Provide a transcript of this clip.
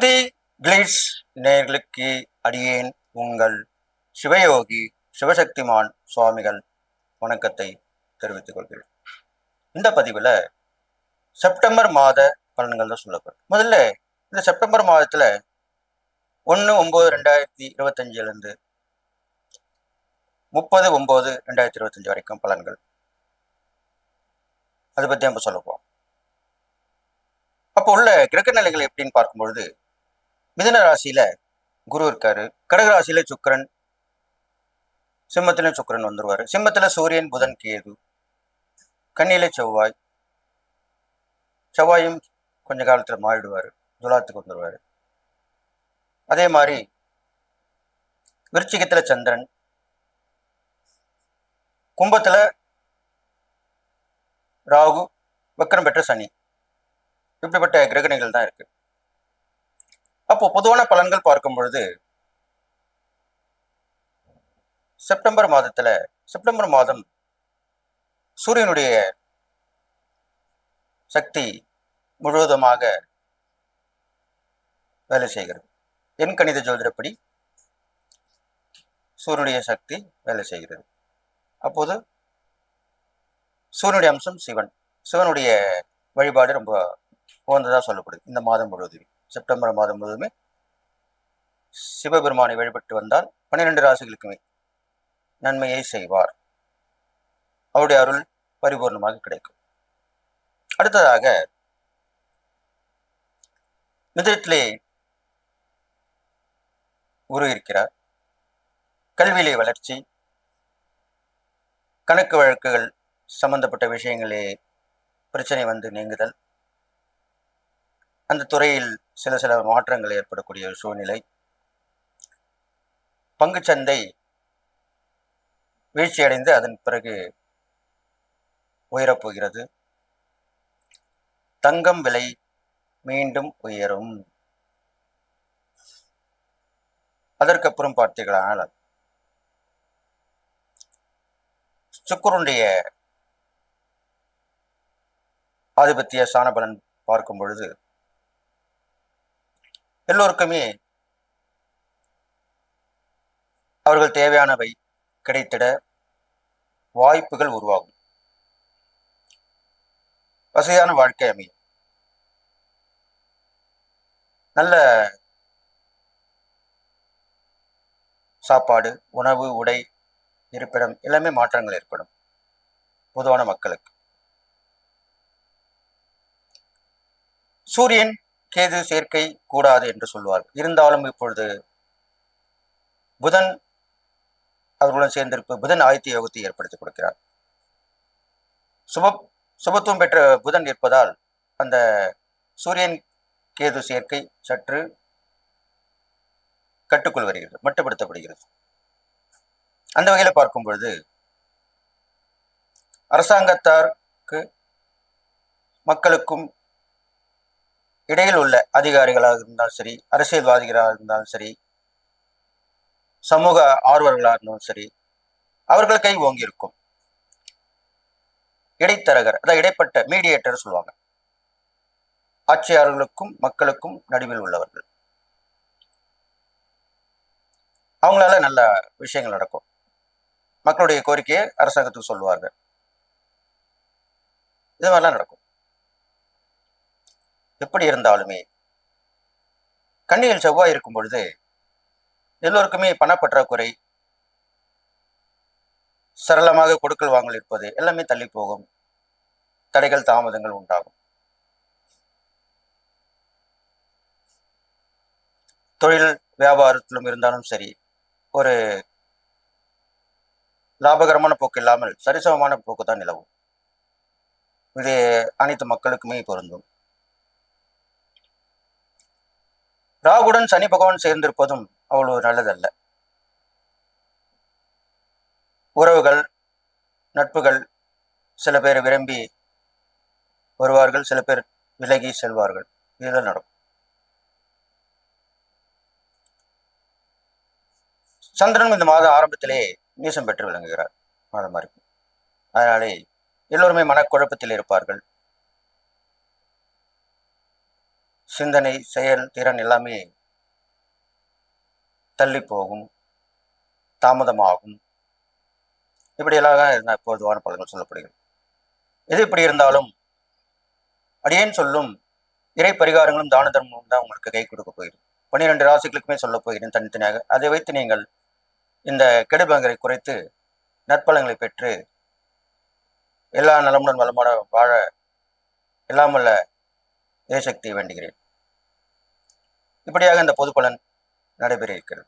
பக்தி கிளிட்ஸ் நேர்களுக்கு அடியேன் உங்கள் சிவயோகி சிவசக்திமான் சுவாமிகள் வணக்கத்தை தெரிவித்துக் கொள்கிறேன். இந்த பதிவில் செப்டம்பர் மாத பலன்கள் தான் சொல்லப்படும். முதல்ல இந்த செப்டம்பர் மாதத்தில் ஒன்று ஒம்பது ரெண்டாயிரத்தி இருபத்தஞ்சிலேருந்து முப்பது ஒம்பது ரெண்டாயிரத்தி இருபத்தஞ்சி வரைக்கும் பலன்கள். அதை பற்றி நம்ம சொல்லப்போம் அப்போ உள்ள கிரக நிலைகள் எப்படின்னு பார்க்கும்பொழுது மிதன ராசியில குரு இருக்காரு. கடக ராசியில சுக்கிரன் சிம்மத்திலும் சுக்கிரன் வந்துருவாரு. சிம்மத்துல சூரியன் புதன் கேது கன்னியில செவ்வாய். செவ்வாயும் கொஞ்ச காலத்துல மாறிடுவாரு. துலாத்துக்கு வந்துருவாரு. அதே மாதிரி விருச்சிகத்துல சந்திரன் கும்பத்துல ராகு வக்கரம் பெற்ற சனி. இப்படிப்பட்ட கிரகணிகள் தான் இருக்கு. அப்போ பொதுவான பலன்கள் பார்க்கும் பொழுது செப்டம்பர் மாதத்துல செப்டம்பர் மாதம் சூரியனுடைய சக்தி முழுவதுமாக வேலை செய்கிறது. என் கணித ஜோதிடப்படி சூரியனுடைய சக்தி வேலை செய்கிறது. அப்போது சூரியனுடைய அம்சம் சிவன். சிவனுடைய வழிபாடு ரொம்ப உகந்ததாக சொல்லப்படுது இந்த மாதம் முழுவதுமே. செப்டம்பர் மாதம் முழுவதுமே சிவபெருமானை வழிபட்டு வந்தால் பன்னிரெண்டு ராசிகளுக்குமே நன்மையை செய்வார். அவருடைய அருள் பரிபூர்ணமாக கிடைக்கும். அடுத்ததாக மிதத்திலே குரு இருக்கிறார். கல்வியிலே வளர்ச்சி கணக்கு வழக்குகள் சம்பந்தப்பட்ட விஷயங்களே பிரச்சனை வந்து நீங்குதல் அந்த துறையில் சில சில மாற்றங்கள் ஏற்படக்கூடிய ஒரு சூழ்நிலை. பங்குச்சந்தை வீழ்ச்சியடைந்து அதன் பிறகு உயரப்போகிறது. தங்கம் விலை மீண்டும் உயரும். அதற்கப்புறம் பார்த்தீர்களானால் சுக்கரனுடைய ஆதிபத்திய சாணபலன் பார்க்கும் பொழுது எல்லோருக்குமே அவர்கள் தேவையானவை கிடைத்திட வாய்ப்புகள் உருவாகும். வசதியான வாழ்க்கை அமையும். நல்ல சாப்பாடு உணவு உடை இருப்பிடம் எல்லாமே மாற்றங்கள் ஏற்படும். பொதுவான மக்களுக்கு. சூரியன் கேது சேர்க்கை கூடாது என்று சொல்வார் இருந்தாலும் இப்பொழுது புதன் அவர்களுடன் சேர்ந்திருப்பு புதன் ஆதித்ய யோகத்தை ஏற்படுத்தி கொடுக்கிறார். சுப சுபத்துவம் பெற்ற புதன் இருப்பதால் அந்த சூரியன் கேது சேர்க்கை சற்று கட்டுக்குள் வருகிறது மட்டுப்படுத்தப்படுகிறது. அந்த வகையில் பார்க்கும் பொழுது அரசாங்கத்தாருக்கு மக்களுக்கும் இடையில் உள்ள அதிகாரிகளாக இருந்தாலும் சரி அரசியல்வாதிகளாக இருந்தாலும் சரி சமூக ஆர்வர்களாக இருந்தாலும் சரி அவர்கள் கை ஓங்கி இருக்கும். இடைத்தரகர் அதாவது இடைப்பட்ட மீடியேட்டர் சொல்லுவாங்க. ஆட்சியாளர்களுக்கும் மக்களுக்கும் நடுவில் உள்ளவர்கள். அவங்களால நல்ல விஷயங்கள் நடக்கும். மக்களுடைய கோரிக்கையை அரசாங்கத்துக்கு சொல்லுவார்கள். இது மாதிரிலாம் நடக்கும். எப்படி இருந்தாலுமே கண்ணியில் செவ்வாய் இருக்கும் பொழுது எல்லோருக்குமே பணப்பற்றாக்குறை சரளமாக கொடுக்கல் வாங்கல் இருப்பது எல்லாமே தள்ளி போகும் தடைகள் தாமதங்கள் உண்டாகும். தொழில் வியாபாரத்திலும் இருந்தாலும் சரி ஒரு லாபகரமான போக்கு இல்லாமல் சரிசமமான போக்கு தான் நிலவும். இது அனைத்து மக்களுக்குமே பொருந்தும். ராகுடன் சனி பகவான் சேர்ந்திருப்பதும் அவ்வளவு நல்லதல்ல. உறவுகள் நட்புகள் சில பேர் விரும்பி வருவார்கள் சில பேர் விலகி செல்வார்கள். இதுதான் நடக்கும். சந்திரன் இந்த மாத ஆரம்பத்திலே நீசம் பெற்று விளங்குகிறார். மாதம் இருக்கும் அதனாலே எல்லோருமே மனக்குழப்பத்தில் இருப்பார்கள். சிந்தனை செயல் திறன் எல்லாமே தள்ளி போகும் தாமதமாகும். இப்படியெல்லாம் இருந்தால் பொதுவான பலன்கள் சொல்லப்படுகிறது. எது இப்படி இருந்தாலும் அடியேன் சொல்லும் இறை பரிகாரங்களும் தான தர்மமும் தான் உங்களுக்கு கை கொடுக்க போயிடும் பன்னிரெண்டு ராசிகளுக்குமே சொல்ல போகிறேன் தனித்தனியாக. அதை வைத்து நீங்கள் இந்த கெடுபங்களை குறைத்து நற்பலங்களை பெற்று எல்லா நலமுடன் வளமான வாழ எல்லாமல்ல தேசக்தியை வேண்டுகிறேன். இப்படியாக இந்த பொதுப்பலன் நடைபெற இருக்கிறது.